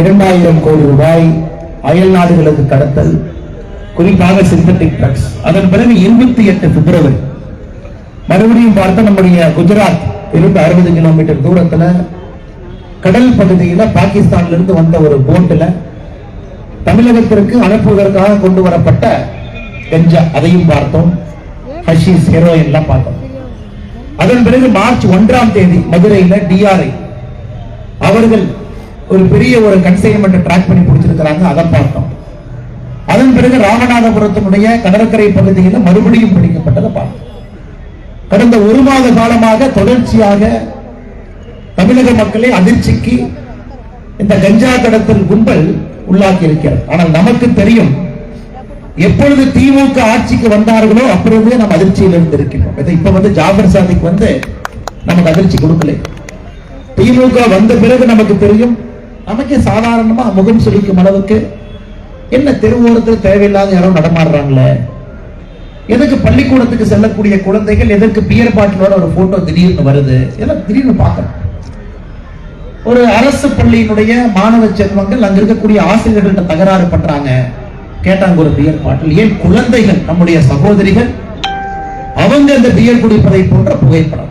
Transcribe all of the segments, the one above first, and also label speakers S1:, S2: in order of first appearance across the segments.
S1: இரண்டாயிரம் கோடி ரூபாய் அயல் நாடுகளுக்கு கடத்தல் குறிப்பாக சிந்தட்டிக் ட்ரக்ஸ் அதன் பிறகு இருபத்தி எட்டு பிப்ரவரி. மறுபடியும் பார்த்த நம்முடைய குஜராத் இருந்து அறுபது கிலோமீட்டர் தூரத்துல கடல் பகுதியில பாகிஸ்தான்ல இருந்து வந்த ஒரு போட்டுல தமிழகத்திற்கு அனுப்புவதற்காக கொண்டு வரப்பட்ட கஞ்சா அதையும் பார்த்தோம். ஹஷீஸ் ஹெரோயின் எல்லாம் பார்த்தோம். அதன் பிறகு மார்ச் ஒன்றாம் தேதி மதுரையில டிஆர்ஐ அவர்கள் ஒரு பெரிய ஒரு கன்சைன்மெண்ட் ட்ராக் பண்ணி பிடிச்சிருக்கிறாங்க அதை பார்த்தோம். அதன் பிறகு ராமநாதபுரத்தினுடைய கடற்கரை பகுதியில் மறுபடியும் பிடிக்கப்பட்டதை பார்த்தோம். கடந்த ஒரு மாத காலமாக தொடர்ச்சியாக தமிழக மக்களை அதிர்ச்சிக்கு இந்த கஞ்சா கடத்தல் கும்பல் உள்ளாக்கி இருக்கிறது. ஆனால் நமக்கு தெரியும் எப்பொழுது திமுக ஆட்சிக்கு வந்தார்களோ அப்பொழுதே நம்ம அதிர்ச்சியில் இருந்து இருக்கின்றோம் இப்ப வந்து ஜாபர் சாதிக்கு வந்து நமக்கு அதிர்ச்சி கொடுக்கல. திமுக வந்த பிறகு நமக்கு தெரியும் நமக்கே சாதாரணமா முகம் சுழிக்கும் அளவுக்கு என்ன தெருவோரத்தில் தேவையில்லாத யாரோ நடமாடுறாங்களே? எதுக்கு பள்ளிக்கூடத்துக்கு செல்லக்கூடிய குழந்தைகள் எதற்கு பியர் பாட்டிலோட ஒரு போட்டோ திடீர்னு வருது? எல்லாம் திடீர்னு பார்க்கணும். ஒரு அரசு பள்ளியினுடைய மாணவ செல்வங்கள் அங்க இருக்கக்கூடிய ஆசிரியர்கள்ட்ட தகராறு பண்றாங்க. கேட்டாங்க ஒரு பியர் பாட்டில் ஏன் குழந்தைகள் நம்முடைய சகோதரிகள் அவங்க அந்த பியர் குடிப்பதை போன்ற புகைப்படம்.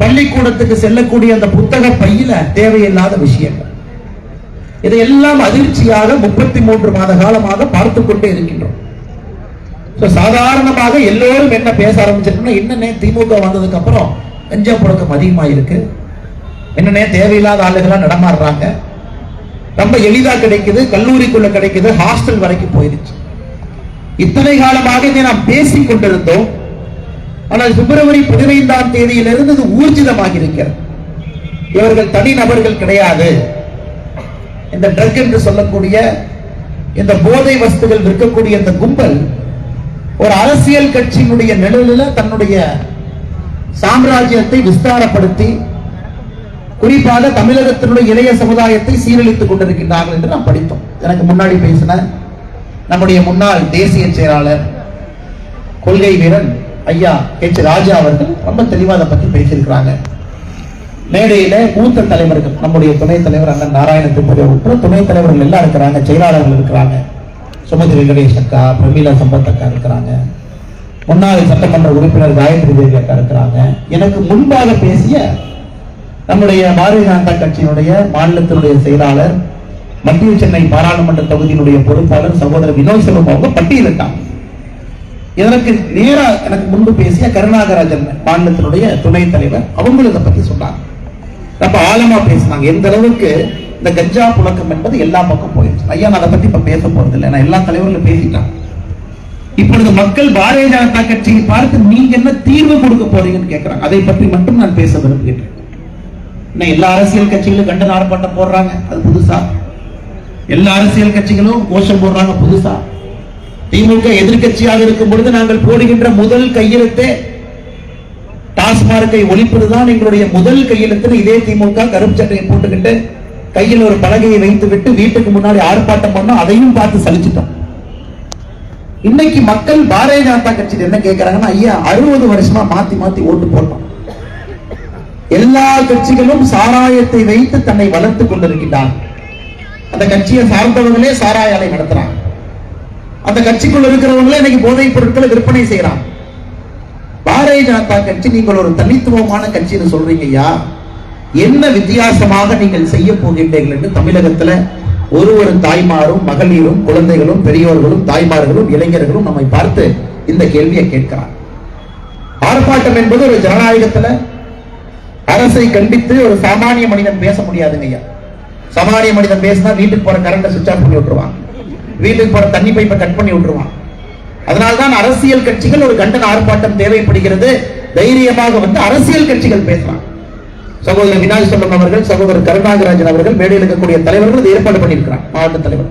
S1: பள்ளிக்கூடத்துக்கு செல்லக்கூடிய அந்த புத்தக பையில தேவையில்லாத விஷயங்கள். இதையெல்லாம் அதிர்ச்சியாக முப்பத்தி மூன்று மாத காலமாக பார்த்து கொண்டே இருக்கின்றோம். சாதாரணமாக எல்லோரும் என்ன பேச ஆரம்பிச்சிருக்கோம்னா என்னன்னே திமுக வந்ததுக்கு அப்புறம் கஞ்சா புழக்கம் அதிகமா இருக்கு என்னன்னே தேவையில்லாத ஆளுகளா நடமாடுறாங்க. ரொம்ப எளிதா கிடைக்குது கல்லூரிக்குள்ள கிடைக்குது ஹாஸ்டல் வரைக்கும் போயிருச்சு இத்தனை காலமாக இதை நாம் பேசிக் கொண்டிருந்தோம். ஆனால் பிப்ரவரி பதினைந்தாம் தேதியிலிருந்து இது ஊர்ஜிதமாக இருக்கிறது இவர்கள் தனிநபர்கள் கிடையாது. இந்த ட்ரக் என்று சொல்லக்கூடிய இந்த போதை வஸ்துகள் விற்கக்கூடிய இந்த கும்பல் ஒரு அரசியல் கட்சியினுடைய நிழலில் தன்னுடைய சாம்ராஜ்யத்தை விஸ்தாரப்படுத்தி குறிப்பாக தமிழகத்தினுடைய இளைய சமுதாயத்தை சீரழித்துக் கொண்டிருக்கின்றார்கள் என்று நாம் படித்தோம். எனக்கு முன்னாடி பேசின நம்முடைய முன்னாள் தேசிய செயலாளர் கொள்கை வீரன் ஐயா ஹெச் ராஜா அவர்கள் ரொம்ப தெளிவாக அதை பற்றி பேசியிருக்கிறாங்க. மேடையில மூத்த தலைவர்கள் நம்முடைய துணைத் தலைவர் அண்ணன் நாராயண திருப்பதி உட்பட துணைத் தலைவர்கள் எல்லாம் இருக்கிறாங்க செயலாளர்கள் இருக்கிறாங்க. சுமதி வெங்கடேஷ் அக்கா பிரமீலா சம்பத் அக்கா இருக்கிறாங்க. முன்னாள் சட்டமன்ற உறுப்பினர் காயத்ரி தேவி அக்கா இருக்கிறாங்க. எனக்கு முன்பாக பேசிய நம்முடைய பாரதிய ஜனதா கட்சியினுடைய மாநிலத்தினுடைய செயலாளர் மத்திய சென்னை பாராளுமன்ற தொகுதியினுடைய பொறுப்பாளர் சகோதரர் வினோத் செல்வம் அவங்க பட்டியலிட்டாங்க. இதற்கு நேரா எனக்கு முன்பு பேசிய கருணாகராஜன் மாநிலத்தினுடைய துணைத் தலைவர் அவங்களும் இதை பத்தி சொன்னாங்க. ரொம்ப ஆழமா பேசினாங்க. எந்த அளவுக்கு இந்த கஞ்சா புழக்கம் என்பது எல்லா பக்கம் போயிடுச்சு ஐயா நான் அதை பத்தி இப்ப பேச போறது இல்லை. நான் எல்லா தலைவர்களும் பேசிட்டாங்க. இப்பொழுது மக்கள் பாரதிய ஜனதா கட்சியை பார்த்து நீங்க என்ன தீர்வு கொடுக்க போறீங்கன்னு கேட்கிறாங்க அதை பற்றி மட்டும் நான் பேச விரும்புகிறேன். இன்னும் எல்லா அரசியல் கட்சிகளும் கண்டன ஆர்ப்பாட்டம் போடுறாங்க. அது புதுசா? எல்லா அரசியல் கட்சிகளும் கோஷம் போடுறாங்க புதுசா? திமுக எதிர்க்கட்சியாக இருக்கும் பொழுது நாங்கள் போடுகின்ற முதல் கையெழுத்தே டாஸ்மார்க்கை ஒழிப்பதுதான் எங்களுடைய முதல் கையெழுத்து இதே திமுக கருப்பு சட்டையை போட்டுக்கிட்டு கையில் ஒரு பலகையை வைத்து விட்டு வீட்டுக்கு முன்னாடி ஆர்ப்பாட்டம் பண்ணோம் அதையும் பார்த்து சலிச்சிட்டோம். இன்னைக்கு மக்கள் பாரதிய ஜனதா கட்சியில் என்ன கேட்கறாங்கன்னா ஐயா அறுபது வருஷமா மாத்தி மாத்தி ஓட்டு போட்டோம். எல்லா கட்சிகளும் சாராயத்தை வைத்து தன்னை வளர்த்துக் கொண்டிருக்கின்றார் அந்த கட்சியை சார்ந்தவர்களே சாராய ஆலை நடத்துறாங்க. அந்த கட்சிக்குள்ள இருக்கிறவங்களே இன்னைக்கு போதைப் பொருட்களை விற்பனை செய்யறாங்க பாரதிய ஜனதா கட்சி நீங்கள் ஒரு தனித்துவமான கட்சின்னு சொல்றீங்க ஐயா. என்ன வித்தியாசமாக நீங்கள் செய்ய போகின்றீர்கள் என்று தமிழகத்துல ஒரு ஒரு தாய்மாரும் மகளிரும் குழந்தைகளும் பெரியோர்களும் தாய்மார்களும் இளைஞர்களும் நம்மை பார்த்து இந்த கேள்வியை கேட்கிறார். ஆர்ப்பாட்டம் என்பது ஒரு ஜனநாயகத்துல அரசை கண்டித்து ஒரு சாமானிய மனிதன் பேச முடியாதுங்க ஐயா. சாமானிய மனிதன் பேசினா வீட்டுக்கு போற கரண்ட சுவிச் ஆஃப் பண்ணி விட்டுருவாங்க. வீட்டுக்கு போற தண்ணி பைப்பை கட் பண்ணி விட்டுருவான். அதனால்தான் அரசியல் கட்சிகள் ஒரு கண்டன ஆர்ப்பாட்டம் தேவைப்படுகிறது. தைரியமாக வந்து அரசியல் கட்சிகள் பேசுறான் சகோதரர் வினாய் சொல்லம் அவர்கள் சகோதரர் கருணாகராஜன் அவர்கள் மேடையில் இருக்கக்கூடிய தலைவர்கள் ஏற்பாடு பண்ணியிருக்கிறார் மாவட்ட தலைவர்.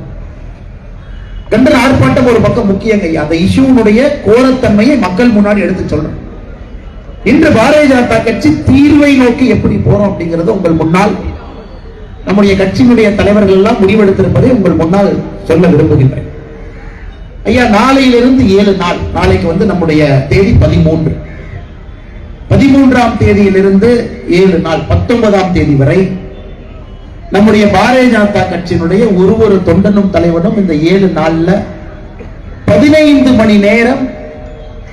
S1: கண்டன ஆர்ப்பாட்டம் ஒரு பக்கம் முக்கியங்க அந்த இஷ்யூனுடைய கோரத்தன்மையை மக்கள் முன்னாடி எடுத்து சொல்றேன் இன்று பாரதிய ஜனதா கட்சி தீர்வை நோக்கி எப்படி போறோம் அப்படிங்கிறது உங்கள் முன்னால் நம்முடைய கட்சியினுடைய தலைவர்கள் எல்லாம் முடிவெடுத்திருப்பதை உங்கள் முன்னால் சொல்ல விரும்புகின்றேன். ஐயா நாளையிலிருந்து ஏழு நாள் நாளைக்கு வந்து நம்முடைய தேதி பதிமூன்று. பதிமூன்றாம் தேதியிலிருந்து ஏழு நாள் பத்தொன்பதாம் தேதி வரை நம்முடைய பாரதிய ஜனதா கட்சியினுடைய ஒரு ஒரு தொண்டனும் தலைவனும் இந்த ஏழு நாள்ல பதினைந்து மணி நேரம்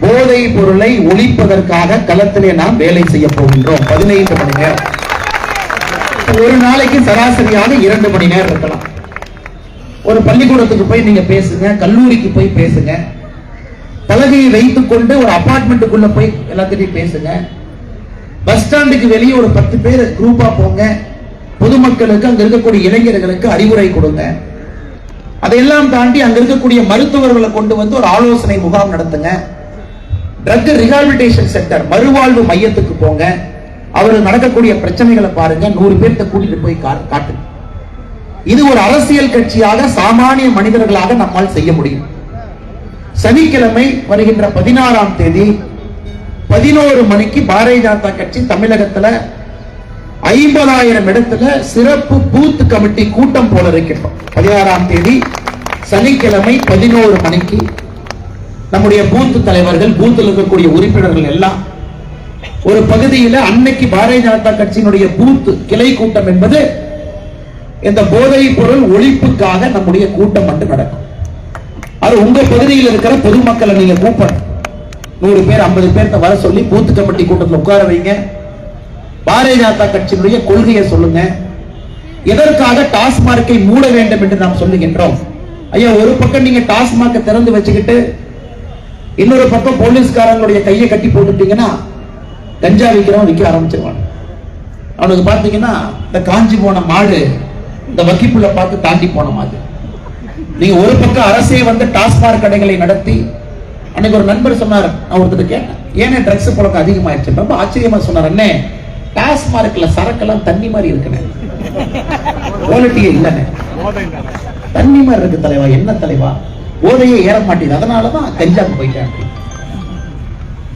S1: போதை பொருளை ஒழிப்பதற்காக களத்திலே நாம் வேலை செய்ய போகின்றோம். பதினைந்து மணி நேரம். ஒரு நாளைக்கு சராசரியாக இரண்டு மணி நேரம் இருக்கலாம். ஒரு பள்ளிக்கூடத்துக்கு போய் நீங்க பேசுங்க கல்லூரிக்கு போய் பேசுங்க. பலகையை வைத்துக் கொண்டு ஒரு அபார்ட்மெண்ட்டுக்குள்ள போய் எல்லாத்திட்டையும் பேசுங்க. பஸ் ஸ்டாண்டுக்கு வெளியே ஒரு பத்து பேர் குரூப்பா போங்க. பொதுமக்களுக்கு அங்க இருக்கக்கூடிய இளைஞர்களுக்கு அறிவுரை கொடுங்க. அதையெல்லாம் தாண்டி அங்க இருக்கக்கூடிய மருத்துவர்களை கொண்டு வந்து ஒரு ஆலோசனை முகாம் நடத்துங்க. ட்ரக் ரிஹாபிலிட்டேஷன் சென்டர் மறுவாழ்வு மையத்துக்கு போங்க. அவர் நடக்கக்கூடிய பிரச்சனைகளை பாருங்க. நூறு பேர்த்த கூட்டிட்டு போய் கா- இது ஒரு அரசியல் கட்சியாக சாமானிய மனிதர்களாக நம்மால் செய்ய முடியும். சனிக்கிழமை வருகின்ற பதினாறாம் தேதி பதினோரு மணிக்கு பாரதிய ஜனதா கட்சி தமிழகத்துல ஐம்பதாயிரம் இடத்துல சிறப்பு பூத் கமிட்டி கூட்டம் போல இருக்கின்றோம் பதினாறாம் தேதி சனிக்கிழமை பதினோரு மணிக்கு நம்முடைய பூத்து தலைவர்கள் பூத்தில் இருக்கக்கூடிய உறுப்பினர்கள் எல்லாம் ஒரு பகுதியில அன்னைக்கு பாரதிய ஜனதா கட்சியினுடைய பூத்து கிளை கூட்டம் என்பது இந்த போதைப் பொருள் ஒழிப்புக்காக நம்முடைய கூட்டம் மட்டும் நடக்கும். அது உங்க பகுதியில் இருக்கிற பொதுமக்களை நீங்க கூப்பிடணும். நூறு பேர் ஐம்பது பேர்த்த வர சொல்லி பூத்து கமிட்டி கூட்டத்தில் உட்கார வைங்க. பாரதிய ஜனதா கட்சியினுடைய கொள்கையை சொல்லுங்க. எதற்காக டாஸ்மார்க்கை மூட வேண்டும் என்று நாம் சொல்லுகின்றோம்? ஐயா ஒரு பக்கம் நீங்க டாஸ்மார்க்கை திறந்து வச்சுக்கிட்டு இன்னொரு பக்கம் போலீஸ்காரங்களுடைய கையை கட்டி போட்டுட்டீங்கன்னா கஞ்சா விற்கிறவன் விற்க ஆரம்பிச்சிருவான். அவனுக்கு பார்த்தீங்கன்னா இந்த காஞ்சி போன மாடு இந்த வக்கிப்புள்ள பார்த்து தாண்டி போன மாடு. நீங்க ஒரு பக்கம் அரசே வந்து டாஸ்மாக் கடைகளை நடத்தி அன்னைக்கு ஒரு நண்பர் சொன்னார் நான் ஒருத்தர் கேட்டேன் ஏனே ட்ரக்ஸ் புழக்கம் அதிகமாயிடுச்சு? ரொம்ப ஆச்சரியமா சொன்னார் அண்ணே டாஸ்மார்க்ல சரக்கெல்லாம் தண்ணி மாதிரி இருக்குன்னு குவாலிட்டியே இல்லைண்ணே. தண்ணி மாதிரி இருக்கு தலைவா என்ன தலைவா? போதையே ஏற மாட்டேங்குது. அதனாலதான் கஞ்சாக்கு போயிட்டேன்.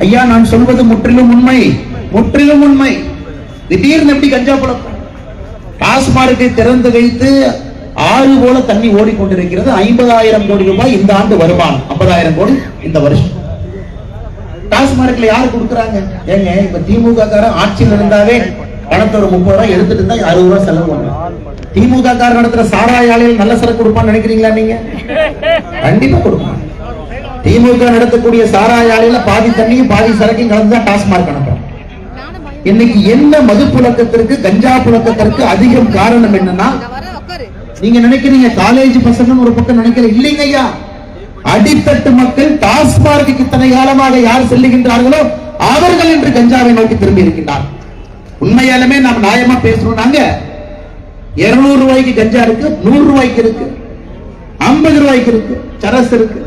S1: ஐயா நான் சொல்வது முற்றிலும் உண்மை. முற்றிலும் உண்மை. திடீர்னு எப்படி கஞ்சா பழக்கம்? டாஸ்மார்க்கை திறந்து வைத்து ஆறு போல தண்ணி ஓடிக்கொண்டிருக்கிறது. ஐம்பதாயிரம் கோடி ரூபாய் இந்த ஆண்டு வருமானம். ஐம்பதாயிரம் கோடி இந்த வருஷம். டாஸ்மார்க்ல யாரு கொடுக்குறாங்க? ஏங்க இப்ப திமுக காரன் ஆட்சியில் இருந்தாவே பணத்தை ஒரு முப்பது ரூபாய் எடுத்துட்டு இருந்தா அறுபது ரூபாய் செலவு பண்ணுவாங்க திமுக காரன் நடத்துற சாராய ஆலையில் நல்ல சரக்கு கொடுப்பான்னு நினைக்கிறீங்களா நீங்க? கண்டிப்பா கொடுப்பான். திமுக நடத்தக்கூடிய சாராய ஆலையில பாதி தண்ணியும் பாதி சரக்கையும் கலந்துதான் டாஸ்மார்க் அனுப்புறோம் இன்னைக்கு எந்த மது புழக்கத்திற்கு கஞ்சா புழக்கத்திற்கு அதிகம் காரணம் என்னன்னா நீங்க நினைக்கிறீங்க காலேஜ் பசங்க ஒரு பக்கம் நினைக்கிற இல்லைங்க ஐயா. அடித்தட்டு மக்கள் டாஸ்மார்க்கு இத்தனை காலமாக யார் செல்லுகின்றார்களோ அவர்கள் இன்று கஞ்சாவை நோக்கி திரும்பி இருக்கின்றார். உண்மையாலுமே நாம் நியாயமா பேசணும் நாங்க. இருநூறு ரூபாய்க்கு கஞ்சா இருக்கு நூறு ரூபாய்க்கு இருக்கு ஐம்பது ரூபாய்க்கு இருக்கு சரஸ் இருக்கு.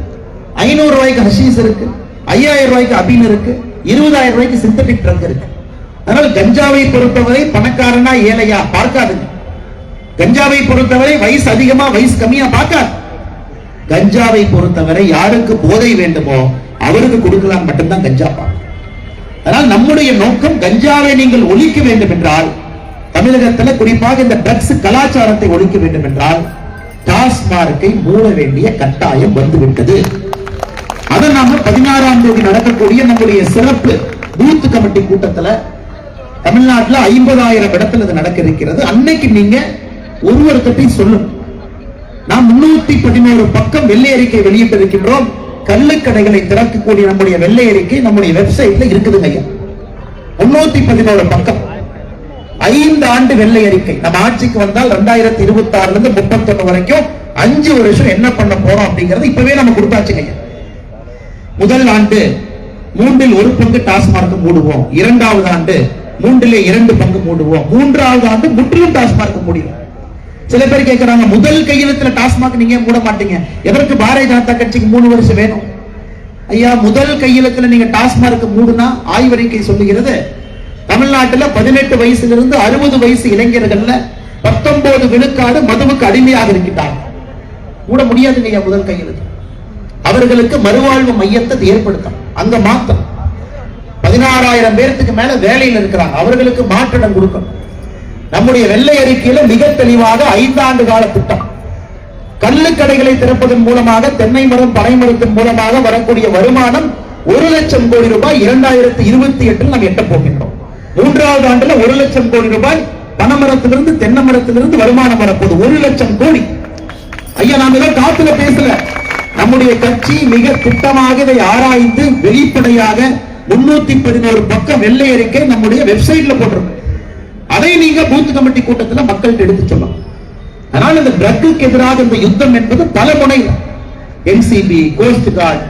S1: ஐநூறு ரூபாய்க்கு ஹஷீஸ் இருக்கு ஐயாயிரம் ரூபாய்க்கு அபின் இருக்கு இருபதாயிரம் ரூபாய்க்கு சிந்தட்டிக் ட்ரங்க் இருக்கு. அதனால் கஞ்சாவை பொறுத்தவரை பணக்காரனா ஏழையா பார்க்காதுங்க கஞ்சாவை பொறுத்தவரை வயசு அதிகமா வயசு கம்மியா பார்க்காது. கஞ்சாவை பொறுத்தவரை யாருக்கு போதை வேண்டுமோ அவருக்கு கொடுக்கலாம் மட்டும்தான் கஞ்சா பார்க்கும் அதனால் நம்முடைய நோக்கம் கஞ்சாவை நீங்கள் ஒழிக்க வேண்டும் என்றால் தமிழகத்தில் குறிப்பாக இந்த ட்ரக்ஸ் கலாச்சாரத்தை ஒழிக்க வேண்டும் என்றால் டாஸ்மார்க்கை மூட வேண்டிய கட்டாயம் வந்துவிட்டது. அதை நாம பதினாறாம் தேதி நடக்கக்கூடிய நம்முடைய சிறப்பு பூத் கமிட்டி கூட்டத்துல தமிழ்நாட்டுல ஐம்பதாயிரம் இடத்துல இது நடக்க இருக்கிறது. அன்னைக்கு நீங்க ஒருவருக்கத்தை சொல்லும் நாம் முன்னூத்தி பதினோரு பக்கம் வெள்ளை அறிக்கை வெளியிட்டிருக்கின்றோம். கள்ளுக்கடைகளை திறக்கக்கூடிய நம்முடைய வெள்ளை அறிக்கை நம்முடைய வெப்சைட்ல இருக்குதுங்க ஐயா. முன்னூத்தி பதினோரு பக்கம். ஐந்து ஆண்டு வெள்ளை அறிக்கை. நம்ம ஆட்சிக்கு வந்தால் ரெண்டாயிரத்தி இருபத்தி ஆறுல இருந்து முப்பத்தொன்னு வரைக்கும் அஞ்சு வருஷம் என்ன பண்ண போறோம் அப்படிங்கறது இப்பவே நம்ம கொடுத்தாச்சுங்க ஐயா. முதல் ஆண்டு மூன்றில் ஒரு பங்கு டாஸ்மார்க் மூடுவோம். இரண்டாவது ஆண்டு மூன்றிலே இரண்டு பங்கு மூடுவோம். மூன்றாவது ஆண்டு முற்றிலும் டாஸ்மார்க் மூடிடும். சில பேர் கேட்கிறாங்க முதல் கையெழுத்துல டாஸ்மாக் நீங்க மூட மாட்டீங்க? எதற்கு பாரதிய ஜனதா கட்சிக்கு மூணு வருஷம் வேணும்? ஐயா முதல் கையெழுத்துல நீங்க டாஸ்மார்க் மூடுனா ஆய்வறிக்கை சொல்லுகிறது தமிழ்நாட்டுல பதினெட்டு வயசுல இருந்து அறுபது வயசு இளைஞர்கள்ல பத்தொன்பது விழுக்காடு மதுவுக்கு அடிமையாக இருக்கிட்டாங்க மூட முடியாது நீங்க முதல் கையெழுத்து. அவர்களுக்கு மறுவாழ்வு மையத்தை ஏற்படுத்தும் அங்க மாத்தம் பதினாறாயிரம் பேர்த்துக்கு மேல வேலையில் இருக்கிறாங்க. அவர்களுக்கு மாற்றிடம் கொடுக்கணும். நம்முடைய வெள்ளை அறிக்கையில மிக தெளிவாக ஐந்தாண்டு கால திட்டம். கள்ளுக்கடைகளை திறப்பதன் மூலமாக தென்னை மரம் பனை மரத்தின் மூலமாக வரக்கூடிய வருமானம் ஒரு லட்சம் கோடி ரூபாய் இரண்டாயிரத்தி இருபத்தி எட்டில் நாம் எட்ட போகின்றோம். மூன்றாவது ஆண்டுல ஒரு லட்சம் கோடி ரூபாய் பனமரத்திலிருந்து தென்னை மரத்திலிருந்து வருமானம் வரப்போகுது. ஒரு லட்சம் கோடி. ஐயா நாம ஏதோ காத்துல பேசல. நம்முடைய கட்சி மிக திட்டமாக இதை ஆராய்ந்து வெளிப்படையாக முன்னூத்தி பதினோரு பக்கம் வெள்ளை அறிக்கை நம்முடைய வெப்சைட்ல போட்டிருக்கோம் அதை நீங்க பூத் கமிட்டி கூட்டத்தில் மக்கள்கிட்ட எடுத்து சொல்லலாம். அதனால் இந்த ட்ரக்குக்கு எதிராக இந்த யுத்தம் என்பது பல முனையில் NCB coast guard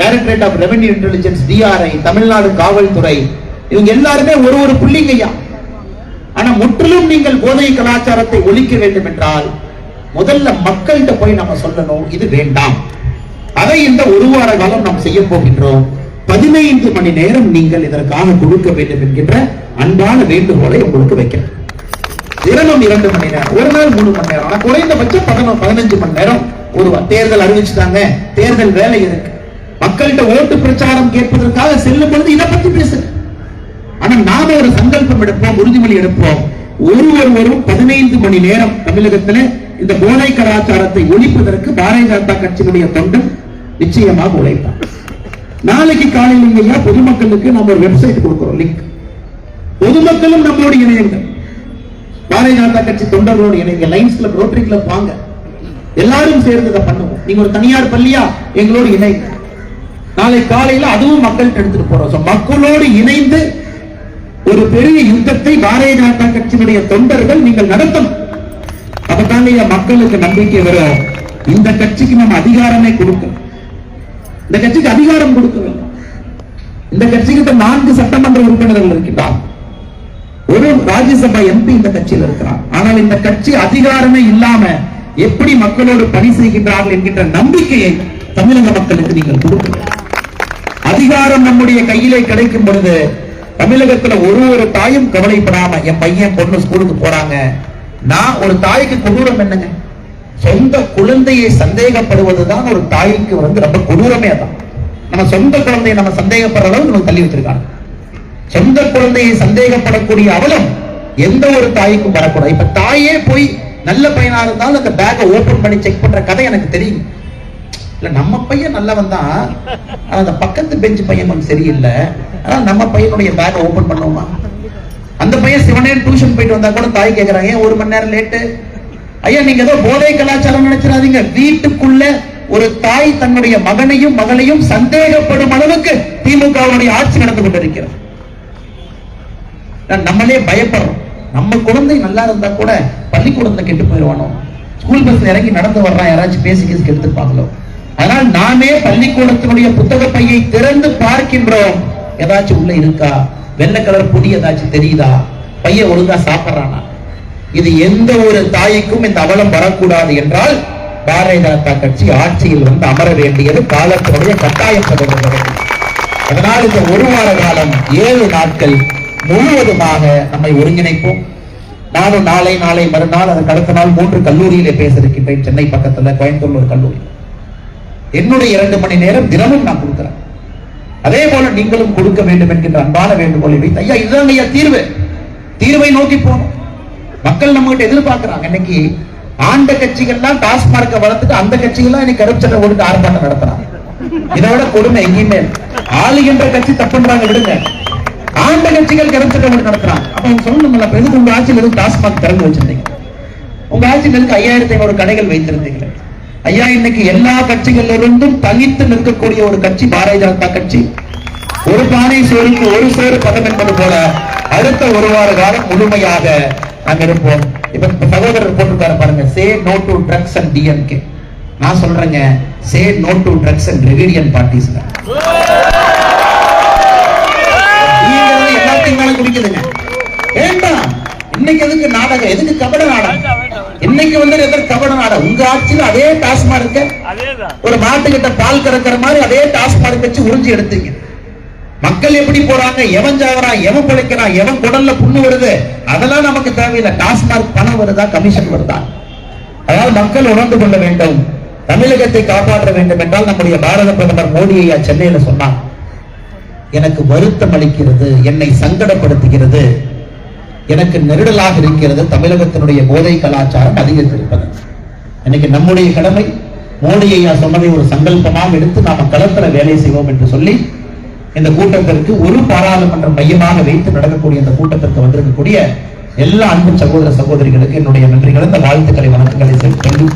S1: directorate of revenue intelligence DRI Tamil Nadu காவல்துறை இவங்க எல்லாருமே ஒரு ஒரு புள்ளிங்கய்யா ஆனா முற்றிலும் நீங்கள் போதை கலாச்சாரத்தை ஒழிக்க வேண்டும் என்றால் முதல்ல மக்கள்கிட்ட போய் நம்ம சொல்லணும் இது வேண்டாம். அதை இந்த ஒரு வார காலம் நாம் செய்ய போகின்றோம். பதினைந்து மணி நேரம் நீங்கள் இதற்காக கொடுக்க வேண்டும் என்கின்ற அன்பான வேண்டுகோளை உங்களுக்கு வைக்கிறேன். தினமும் இரண்டு மணி நேரம் ஒரு நாள் மூணு மணி நேரம். ஆனா குறைந்தபட்சம் பதினொன்று பதினஞ்சு மணி நேரம் ஒரு தேர்தல் அறிவிச்சுட்டாங்க. தேர்தல் வேலை இருக்கு. மக்கள்கிட்ட ஓட்டு பிரச்சாரம் கேட்பதற்காக செல்லும் பொழுது இதை பத்தி பேசுங்க. ஆனா நாம ஒரு சங்கல்பம் எடுப்போம் உறுதிமொழி எடுப்போம். ஒரு ஒருவரும் பதினைந்து மணி நேரம் தமிழகத்துல இந்த போதை கலாச்சாரத்தை ஒழிப்பதற்கு பாரதிய ஜனதா கட்சியினுடைய தொண்டன் நிச்சயமாக உழைப்பார் நாளைக்கு காலையில் நீங்க பொதுமக்களுக்கு நம்ம ஒரு வெப்சைட் கொடுக்கிறோம் லிங்க் பொதுமக்களும் நம்மளோட இணையுங்கள். பாரதிய ஜனதா கட்சி தொண்டர்களோடு இணைங்க. லைன்ஸ் கிளப் ரோட்டரி கிளப் வாங்க. எல்லாரும் சேர்ந்து இதை பண்ணுவோம். நீங்க ஒரு தனியார் பள்ளியா எங்களோடு இணைங்க. நாளை காலையில அதுவும் மக்கள்கிட்ட எடுத்துட்டு போறோம். மக்களோடு இணைந்து ஒரு பெரிய யுத்தத்தை பாரதிய ஜனதா கட்சியினுடைய தொண்டர்கள் நீங்கள் நடத்தணும். அப்பதாங்க மக்களுக்கு நம்பிக்கை வரும். இந்த கட்சிக்கு நம்ம அதிகாரமே கொடுக்கணும். இந்த கட்சிக்கு அதிகாரம் கொடுக்க வேண்டும். இந்த கட்சிக்கிட்ட நான்கு சட்டமன்ற உறுப்பினர்கள் இருக்கிறார் ஒரு ராஜ்யசபா எம்பி இந்த கட்சியில் இருக்கிறார். ஆனால் இந்த கட்சி அதிகாரமே இல்லாம எப்படி மக்களோடு பணி செய்கின்றார்கள் என்கின்ற நம்பிக்கையை தமிழக மக்களுக்கு நீங்கள் கொடுக்கணும் அதிகாரம் நம்முடைய கையிலே கிடைக்கும் பொழுது தமிழகத்துல ஒரு ஒரு தாயும் கவலைப்படாம என் பையன் பொண்ணு ஸ்கூலுக்கு போறாங்க. நான் ஒரு தாய்க்கு கொடூரம் என்னங்க? சொந்த குழந்தையை சந்தேகப்படுவதுதான் ஒரு தாய்க்கு வந்து ரொம்ப கொடூரமே அதான். நம்ம சொந்த குழந்தையை நம்ம சந்தேகப்படுற அளவுக்கு நம்ம தள்ளி வச்சிருக்காங்க. சொந்த குழந்தையை சந்தேகப்படக்கூடிய அவலம் எந்த ஒரு தாய்க்கும் வரக்கூடாது. இப்ப தாயே போய் நல்ல பையனா இருந்தாலும் அந்த பேக்கை ஓபன் பண்ணி செக் பண்ற கதை எனக்கு தெரியும். இல்ல நம்ம பையன் நல்லவன் தான். ஆனா அந்த பக்கத்து பெஞ்ச் பையன் கொஞ்சம் சரியில்லை. ஆனா நம்ம பையனுடைய பேக்கை ஓபன் பண்ணுவோமா? அந்த பையன் சிவனே டியூஷன் போயிட்டு வந்தா கூட தாய் கேக்குறாங்க ஒரு மணி நேரம் லேட்டு ஐயா நீங்க ஏதோ போதை கலாச்சாரம் நினைச்சிடாதீங்க. வீட்டுக்குள்ள ஒரு தாய் தன்னுடைய மகனையும் மகளையும் சந்தேகப்படும் அளவுக்கு திமுகவுடைய ஆட்சி நடந்து கொண்டிருக்கிறது. நம்மளே பயப்படுறோம். நம்ம குழந்தை நல்லா இருந்தா கூட பள்ளிக்கூடத்துல கெட்டு போயிடுவானோ? ஸ்கூல் பஸ்ல இறங்கி நடந்து வர்றான் யாராச்சும் பேசி கேஸ் கெடுத்துப்பாங்களோ அதனால் நாமே பள்ளிக்கூடத்தினுடைய புத்தக பையை திறந்து பார்க்கின்றோம். ஏதாச்சும் உள்ள இருக்கா? வெள்ளை கலர் பொடி ஏதாச்சும் தெரியுதா? பையன் ஒழுங்கா சாப்பிடுறானா? இது எந்த ஒரு தாய்க்கும் இந்த அவலம் வரக்கூடாது என்றால் பாரதிய ஜனதா கட்சி ஆட்சியில் வந்து அமர வேண்டியது காலத்தினுடைய கட்டாயம் அதனால் இந்த ஒரு வார காலம் ஏழு நாட்கள் முழுவதுமாக நம்மை ஒருங்கிணைப்போம். நானும் நாளை நாளை மறுநாள் அதற்கு அடுத்த நாள் மூன்று கல்லூரியிலே பேசிருக்கின்றேன் சென்னை பக்கத்துல கோயம்புத்தூர்ல ஒரு கல்லூரி. என்னுடைய இரண்டு மணி நேரம் தினமும் நான் கொடுக்கிறேன். அதே போல நீங்களும் கொடுக்க வேண்டும் என்கின்ற அன்பான வேண்டுகோளை வைத்து ஐயா இதுதான் ஐயா தீர்வு. தீர்வை நோக்கி போகணும். மக்கள் நம்ம கிட்ட எதிர்பார்க்கிறாங்க. இன்னைக்கு ஆண்ட கட்சிகள்லாம் டாஸ்மார்க்க வளர்த்துட்டு அந்த கட்சிகள்லாம் இன்னைக்கு கருப்பு ஓட்டு ஆர்ப்பாட்டம் நடத்துறாங்க. இதோட கொடுமை எங்கேயுமே ஆளுகின்ற கட்சி தப்புன்றாங்க விடுங்க. ஆண்ட கட்சிகள் கருப்பு ஓட்டு நடத்துறாங்க. அப்ப அவங்க சொல்லணும்ல எதுக்கு உங்க ஆட்சியில் எதுவும் டாஸ்மாக் திறந்து வச்சிருந்தீங்க? உங்க ஆட்சியில் எதுக்கு ஐயாயிரத்தி ஐநூறு கடைகள் வைத்திருந்தீங்க ஐயா இன்னைக்கு எல்லா கட்சிகள்ல இருந்தும் தனித்து நிற்கக்கூடிய ஒரு கட்சி பாரதிய ஜனதா கட்சி. ஒரு பானை சோறுக்கு ஒரு சோறு பதம் என்பது போல அடுத்த ஒரு வார காலம் முழுமையாக நாங்க இருப்போம் இப்ப சகோதரர் போட்டிருக்காரு பாருங்க. Say no to drugs and DMK நான் சொல்றேங்க. Say no to drugs and Dravidian parties எல்லாத்தையும் மேல குடிக்குதுங்க வேண்டாம் இன்னைக்கு எதுக்கு நாடகம்? எதுக்கு கபட நாடகம்? இன்னைக்கு வந்து எதற்கு கபட நாடகம்? உங்க ஆட்சியில அதே டாஸ்மாக் இருக்க. ஒரு மாட்டுக்கிட்ட பால் கறக்கிற மாதிரி அதே டாஸ்மாக் வச்சு உறிஞ்சி எடுத்தீங்க. மக்கள் எப்படி போறாங்க? எவன் சாகுறான் எவன் பிழைக்கிறான் எவன் குடல்ல புண்ணு வருது? அதெல்லாம் நமக்கு தேவையில்லை. டாஸ்மார்க் பணம் வருதா? கமிஷன் வருதா? அதாவது மக்கள் உணர்ந்து கொள்ள வேண்டும். தமிழகத்தை காப்பாற்ற வேண்டும் என்றால் நம்முடைய பாரத பிரதமர் மோடி ஐயா சென்னையில சொன்னார். எனக்கு வருத்தம் அளிக்கிறது. என்னை சங்கடப்படுத்துகிறது. எனக்கு நெருடலாக இருக்கிறது. தமிழகத்தினுடைய போதை கலாச்சாரம் அதிகரித்திருப்பது. இன்னைக்கு நம்முடைய கடமை மோடி ஐயா சொன்னதை ஒரு சங்கல்பமாக எடுத்து நாம களத்துல வேலை செய்வோம் என்று சொல்லி இந்த கூட்டத்திற்கு ஒரு பாராளுமன்ற மையமாக வைத்து நடக்கக்கூடிய இந்த கூட்டத்திற்கு வந்திருக்கக்கூடிய எல்லா அன்பு சகோதர சகோதரிகளுக்கு என்னுடைய நன்றிகள் இந்த வாழ்த்துக்களை வணக்கங்களை செலுத்தி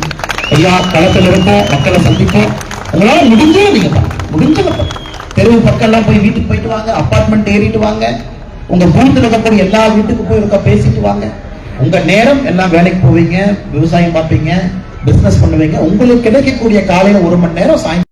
S1: ஐயா களத்தில் இருந்த மக்களை சந்திப்போம். உங்களால முடிஞ்சே நீங்க முடிஞ்சவங்க தெருவு பக்கம் எல்லாம் போய் வீட்டுக்கு போயிட்டு வாங்க அப்பார்ட்மெண்ட் ஏறிட்டு வாங்க. உங்க பூத்துல இருக்கக்கூடிய எல்லா வீட்டுக்கு போய் இருக்க பேசிட்டு வாங்க. உங்க நேரம் எல்லாம் வேலைக்கு போவீங்க விவசாயம் பார்ப்பீங்க பிசினஸ் பண்ணுவீங்க. உங்களுக்கு கிடைக்கக்கூடிய காலையில ஒரு மணி நேரம் சாயந்தரம்